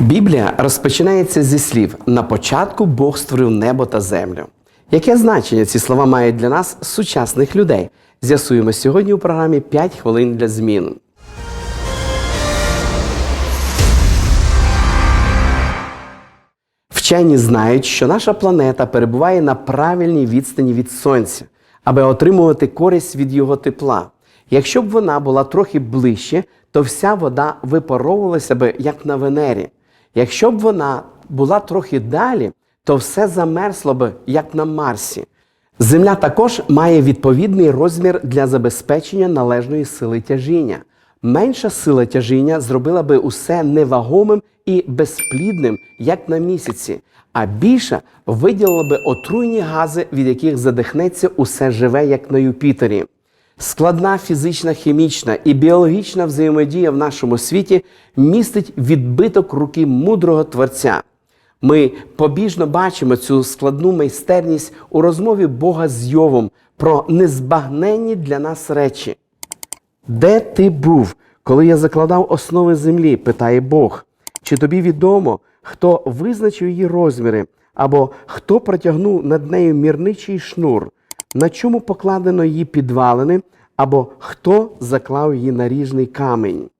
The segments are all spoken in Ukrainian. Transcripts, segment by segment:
Біблія розпочинається зі слів: на початку Бог створив небо та землю. Яке значення ці слова мають для нас, сучасних людей? З'ясуємо сьогодні у програмі «5 хвилин для змін. Вчені знають, що наша планета перебуває на правильній відстані від Сонця, аби отримувати користь від його тепла. Якщо б вона була трохи ближче, то вся вода випаровувалася б як на Венері. Якщо б вона була трохи далі, то все замерзло б як на Марсі. Земля також має відповідний розмір для забезпечення належної сили тяжіння. Менша сила тяжіння зробила би усе невагомим і безплідним, як на місяці, а більша виділила би отруйні гази, від яких задихнеться усе живе, як на Юпітері. Складна фізична, хімічна і біологічна взаємодія в нашому світі містить відбиток руки мудрого творця. Ми побіжно бачимо цю складну майстерність у розмові Бога з Йовом про незбагненні для нас речі. Де ти був, коли я закладав основи землі? питає Бог. Чи тобі відомо, хто визначив її розміри, або хто протягнув над нею мірничий шнур, на чому покладено її підвалини, або хто заклав її наріжний камінь?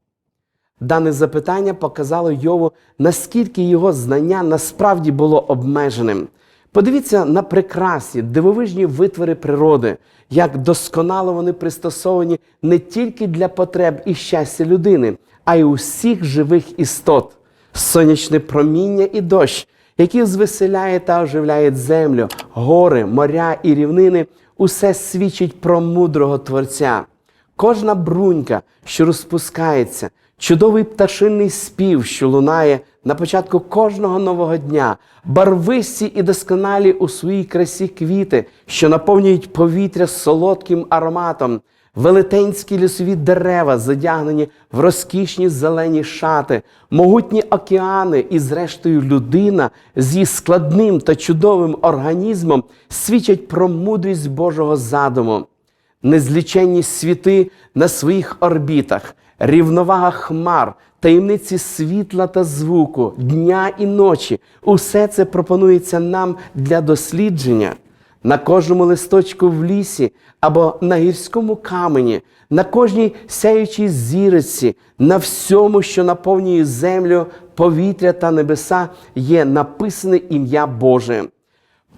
Дане запитання показало Йову, наскільки його знання насправді було обмеженим. Подивіться на прекрасні, дивовижні витвори природи, як досконало вони пристосовані не тільки для потреб і щастя людини, а й усіх живих істот. Сонячне проміння і дощ, які звеселяє та оживляє землю, гори, моря і рівнини, усе свідчить про мудрого Творця. Кожна брунька, що розпускається, чудовий пташинний спів, що лунає на початку кожного нового дня, барвисті і досконалі у своїй красі квіти, що наповнюють повітря солодким ароматом, велетенські лісові дерева, задягнені в розкішні зелені шати, могутні океани і, зрештою, людина з її складним та чудовим організмом свідчать про мудрість Божого задуму незліченні світи на своїх орбітах, рівновага хмар, таємниці світла та звуку, дня і ночі усе це пропонується нам для дослідження. На кожному листочку в лісі або на гірському камені, на кожній сяючій зіриці, на всьому, що наповнює землю, повітря та небеса, є написане ім'я Боже.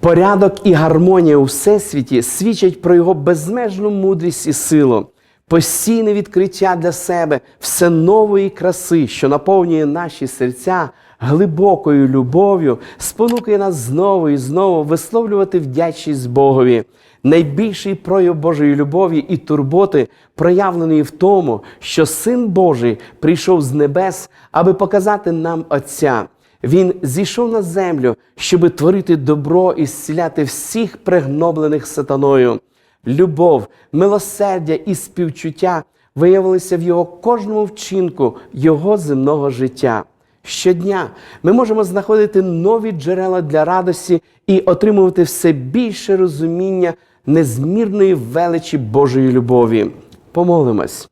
Порядок і гармонія у всесвіті свідчать про його безмежну мудрість і силу, постійне відкриття для себе все нової краси, що наповнює наші серця глибокою любов'ю, спонукує нас знову і знову висловлювати вдячність Богові. Найбільший прояв Божої любові і турботи проявлений в тому, що Син Божий прийшов з небес, аби показати нам Отця. Він зійшов на землю, щоби творити добро і зціляти всіх пригноблених сатаною. Любов, милосердя і співчуття виявилися в його кожному вчинку його земного життя. Щодня ми можемо знаходити нові джерела для радості і отримувати все більше розуміння незмірної величі Божої любові. Помолимось.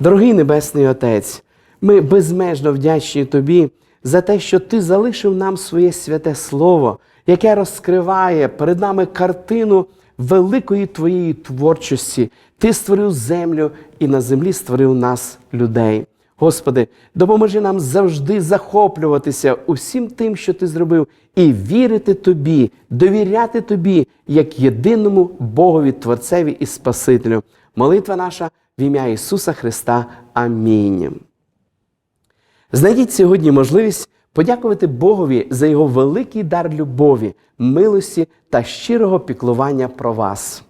Дорогий Небесний Отець, ми безмежно вдячні Тобі за те, що Ти залишив нам своє святе Слово, яке розкриває перед нами картину великої Твоєї творчості. Ти створив землю і на землі створив нас, людей. Господи, допоможи нам завжди захоплюватися усім тим, що Ти зробив, і вірити Тобі, довіряти Тобі як єдиному Богові, Творцеві і Спасителю. Молитва наша в ім'я Ісуса Христа. Амінь. Знайдіть сьогодні можливість подякувати Богові за його великий дар любові, милості та щирого піклування про вас.